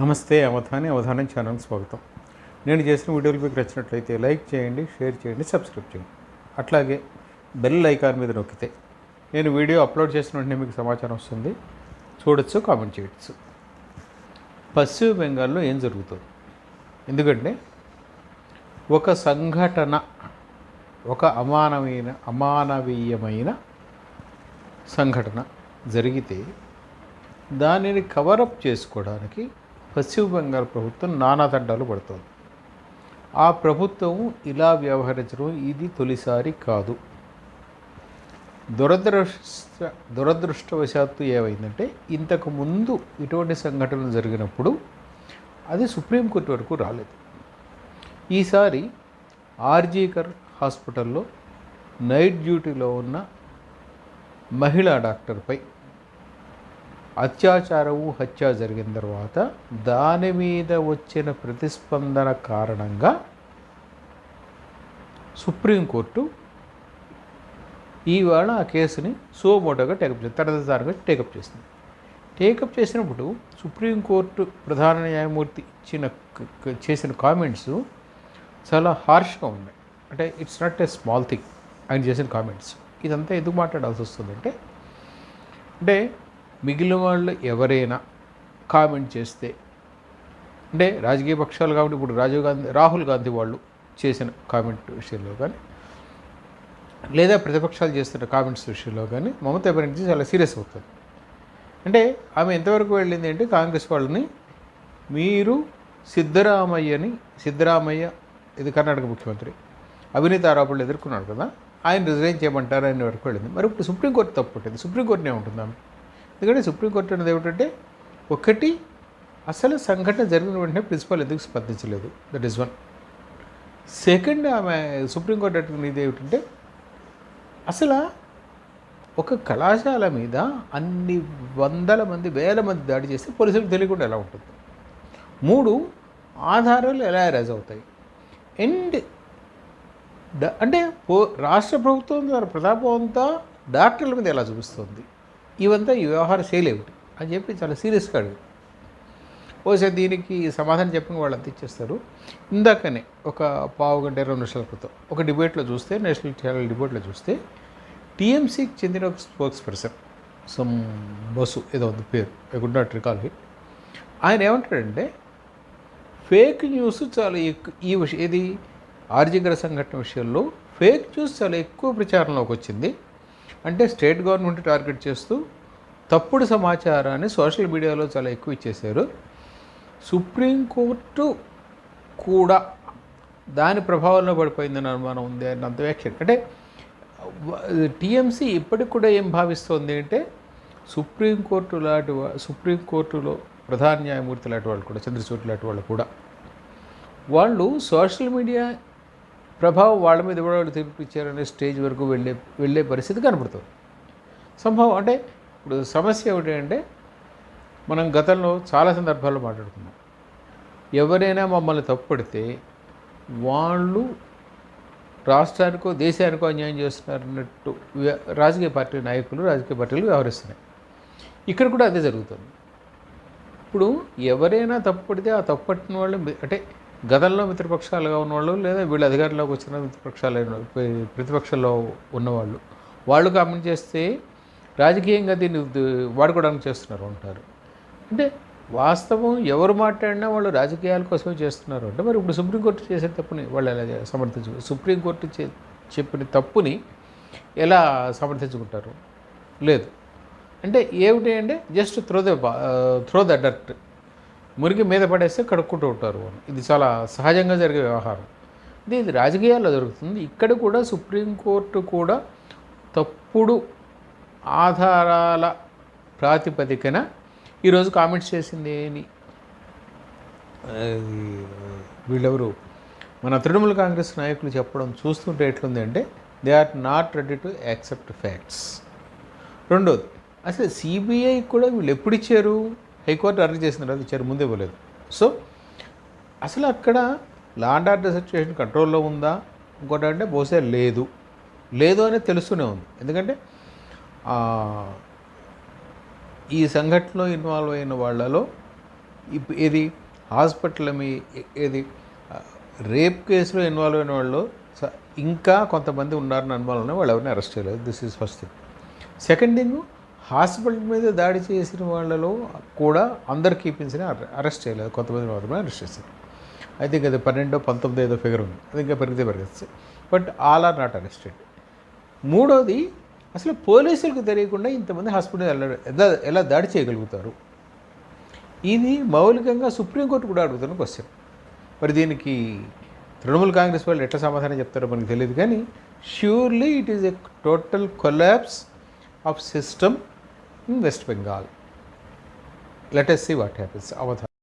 నమస్తే అవధాని అవధానం ఛానల్ స్వాగతం. నేను చేసిన వీడియోలు మీకు నచ్చినట్లయితే లైక్ చేయండి షేర్ చేయండి సబ్స్క్రైబ్ చేయండి. అట్లాగే బెల్ ఐకాన్ మీద నొక్కితే నేను వీడియో అప్లోడ్ చేసిన వెంటనే మీకు సమాచారం వస్తుంది. చూడొచ్చు కామెంట్ చేయొచ్చు. పశ్చిమ బెంగాల్లో ఏం జరుగుతుంది? ఎందుకంటే ఒక సంఘటన ఒక అమానవీయ అమానవీయమైన సంఘటన జరిగితే దానిని కవరప్ చేసుకోవడానికి పశ్చిమ బెంగాల్ ప్రభుత్వం నానాదండాలు పడుతోంది. ఆ ప్రభుత్వం ఇలా వ్యవహరించడం ఇది తొలిసారి కాదు. దురదృష్ట దురదృష్టవశాత్తు ఏమైందంటే ఇంతకు ముందు ఇటువంటి సంఘటనలు జరిగినప్పుడు అది సుప్రీంకోర్టు వరకు రాలేదు. ఈసారి ఆర్జీకర్ హాస్పిటల్లో నైట్ డ్యూటీలో ఉన్న మహిళా డాక్టర్పై అత్యాచారము హత్య జరిగిన తర్వాత దాని మీద వచ్చిన ప్రతిస్పందన కారణంగా సుప్రీంకోర్టు ఈవేళ ఆ కేసుని సోమోటోగా టేకప్ చేసింది తరదారుగా టేకప్ చేసింది. టేకప్ చేసినప్పుడు సుప్రీంకోర్టు ప్రధాన న్యాయమూర్తి ఇచ్చిన చేసిన కామెంట్స్ చాలా హార్ష్గా ఉన్నాయి. అంటే it's not a small thing ఆయన చేసిన కామెంట్స్. ఇదంతా ఎందుకు మాట్లాడాల్సి వస్తుందంటే అంటే మిగిలిన వాళ్ళు ఎవరైనా కామెంట్ చేస్తే అంటే రాజకీయ పక్షాలు కాబట్టి ఇప్పుడు రాజీవ్ గాంధీ రాహుల్ గాంధీ వాళ్ళు చేసిన కామెంట్ విషయంలో కానీ లేదా ప్రతిపక్షాలు చేస్తున్న కామెంట్స్ విషయంలో కానీ మమతా బెనర్జీ చాలా సీరియస్ అవుతుంది అంటే ఆమె ఎంతవరకు వెళ్ళింది అంటే కాంగ్రెస్ వాళ్ళని మీరు సిద్ధరామయ్యని సిద్ధరామయ్య ఇది కర్ణాటక ముఖ్యమంత్రి అవినీతి ఆరోపణలు ఎదుర్కొన్నాడు కదా ఆయన రిజైన్ చేయమంటారు ఆయన వరకు వెళ్ళింది. మరి ఇప్పుడు సుప్రీంకోర్టు తప్పు పుట్టింది సుప్రీంకోర్టునే ఉంటుంది ఆమె? ఎందుకంటే సుప్రీంకోర్టు అనేది ఏమిటంటే ఒకటి అసలు సంఘటన జరిగిన వెంటనే ప్రిన్సిపల్ ఎందుకు స్పందించలేదు? దట్ ఈస్ వన్ సెకండ్ ఆమె సుప్రీంకోర్టు అడిగినది ఏమిటంటే అసలు ఒక కళాశాల మీద అన్ని వందల మంది వేల మంది దాడి చేస్తే పోలీసులకు తెలియకుండా ఎలా ఉంటుంది? మూడు ఆధారాలు ఎలా ఎరేజ్ అవుతాయి? అండ్ అంటే పో రాష్ట్ర ప్రభుత్వం ద్వారా ప్రతాపం అంతా డాక్టర్ల మీద ఎలా చూపిస్తుంది? ఇవంతా ఈ వ్యవహార శైలి అని చెప్పి చాలా సీరియస్గా అడుగు ఓసారి దీనికి సమాధానం చెప్పిన వాళ్ళు అంత ఇచ్చేస్తారు. ఇందాకనే ఒక పావు గంట ఇరవై నిమిషాల క్రితం ఒక డిబేట్లో చూస్తే నేషనల్ ఛానల్ డిబేట్లో చూస్తే టీఎంసీకి చెందిన ఒక స్పోక్స్ పర్సన్ సమ్ బస్సు ఏదో ఉంది పేరు I could not recall it. ఆయన ఏమంటాడంటే ఫేక్ న్యూస్ చాలా ఎక్కువ ఈ విషయం ఇది ఆర్జిగర సంఘటన విషయంలో ఫేక్ న్యూస్ చాలా ఎక్కువ ప్రచారంలోకి వచ్చింది. అంటే స్టేట్ గవర్నమెంట్ టార్గెట్ చేస్తూ తప్పుడు సమాచారాన్ని సోషల్ మీడియాలో చాలా ఎక్కువ ఇచ్చేశారు. సుప్రీంకోర్టు కూడా దాని ప్రభావంలో పడిపోయిందని అనుమానం ఉంది అని అంత వ్యాఖ్య అంటే టీఎంసీ ఇప్పటికి కూడా ఏం భావిస్తోంది అంటే సుప్రీంకోర్టు లాంటి సుప్రీంకోర్టులో ప్రధాన న్యాయమూర్తి లాంటి వాళ్ళు కూడా చంద్రచూడ్ లాంటి వాళ్ళు కూడా వాళ్ళు సోషల్ మీడియా ప్రభావం వాళ్ళ మీద కూడా వాళ్ళు తీర్పు స్టేజ్ వరకు వెళ్ళే వెళ్ళే పరిస్థితి కనపడుతుంది. సంభవం అంటే ఇప్పుడు సమస్య ఏమిటి అంటే మనం గతంలో చాలా సందర్భాల్లో మాట్లాడుకున్నాం. ఎవరైనా మమ్మల్ని తప్పుపడితే వాళ్ళు రాష్ట్రానికో దేశానికో అన్యాయం చేస్తున్నారన్నట్టు రాజకీయ పార్టీ నాయకులు రాజకీయ పార్టీలు వ్యవహరిస్తున్నాయి. ఇక్కడ కూడా అదే జరుగుతుంది. ఇప్పుడు ఎవరైనా తప్పుపడితే ఆ తప్పుపట్టిన వాళ్ళు అంటే గతంలో మిత్రపక్షాలుగా ఉన్నవాళ్ళు లేదా వీళ్ళు అధికారంలోకి వచ్చిన మిత్రపక్షాలు అయిన ప్రతిపక్షంలో ఉన్నవాళ్ళు వాళ్ళు కామెంట్ చేస్తే రాజకీయంగా దీన్ని వాడుకోవడానికి చేస్తున్నారు అంటారు. అంటే వాస్తవం ఎవరు మాట్లాడినా వాళ్ళు రాజకీయాల కోసమే చేస్తున్నారు. అంటే మరి ఇప్పుడు సుప్రీంకోర్టు చేసే తప్పుని వాళ్ళు ఎలా సమర్థించు సుప్రీంకోర్టు చే- చెప్పిన తప్పుని ఎలా సమర్థించుకుంటారు? లేదు. అంటే ఏమిటి అంటే just throw the throw the dirt. మురికి మీద పడేస్తే కడుక్కుంటూ ఉంటారు అని ఇది చాలా సహజంగా జరిగే వ్యవహారం. ఇది ఇది రాజకీయాల్లో జరుగుతుంది. ఇక్కడ కూడా సుప్రీంకోర్టు కూడా తప్పుడు ఆధారాల ప్రాతిపదికన ఈరోజు కామెంట్స్ చేసింది అని వీళ్ళెవరు? మన తృణమూల కాంగ్రెస్ నాయకులు చెప్పడం చూస్తుంటే ఎట్లుంది అంటే they are not ready to accept facts. రెండోది అసలు సిబిఐ కూడా వీళ్ళు ఎప్పుడు ఇచ్చారు? హైకోర్టు అరెస్ట్ చేసిన తర్వాత ఇచ్చారు ముందే ఇవ్వలేదు. సో అసలు అక్కడ లా అండ్ ఆర్డర్ సిచ్యువేషన్ కంట్రోల్లో ఉందా? ఇంకోటి అంటే బహుశా లేదు. లేదు అనేది తెలుస్తూనే ఉంది. ఎందుకంటే ఈ సంఘటనలో ఇన్వాల్వ్ అయిన వాళ్ళలో ఇప్- ఏది హాస్పిటల్ మీ ఏది రేప్ కేసులో ఇన్వాల్వ్ అయిన వాళ్ళు స- ఇంకా కొంతమంది ఉన్నారని అనుమానం వాళ్ళు ఎవరిని అరెస్ట్ చేయలేదు. This is first thing second thing hospital మీద దాడి చేసిన వాళ్ళలో కూడా అందరు కీపింగ్స్ని అరెస్ట్ చేయలేదు. కొంతమంది మాత్రమే అరెస్ట్ చేశారు. ఐ థింక్ అది పన్నెండో పంతొమ్మిది ఏదో ఫిగర్ ఉంది. అది ఇంకా పెరిగితే పెరగచ్చు. But all are not arrested. మూడోది అసలు పోలీసులకు తెలియకుండా ఇంతమంది హాస్పిటల్ ఎలా ఎలా ఎలా దాడి చేయగలుగుతారు? ఇది మౌలికంగా సుప్రీంకోర్టు కూడా అడుగుతున్న క్వశ్చన్. మరి దీనికి తృణమూల్ కాంగ్రెస్ వాళ్ళు ఎట్లా సమాధానం చెప్తారో మనకు తెలియదు కానీ surely it is a total collapse of system in West Bengal. Let us see what happens. Avadhan.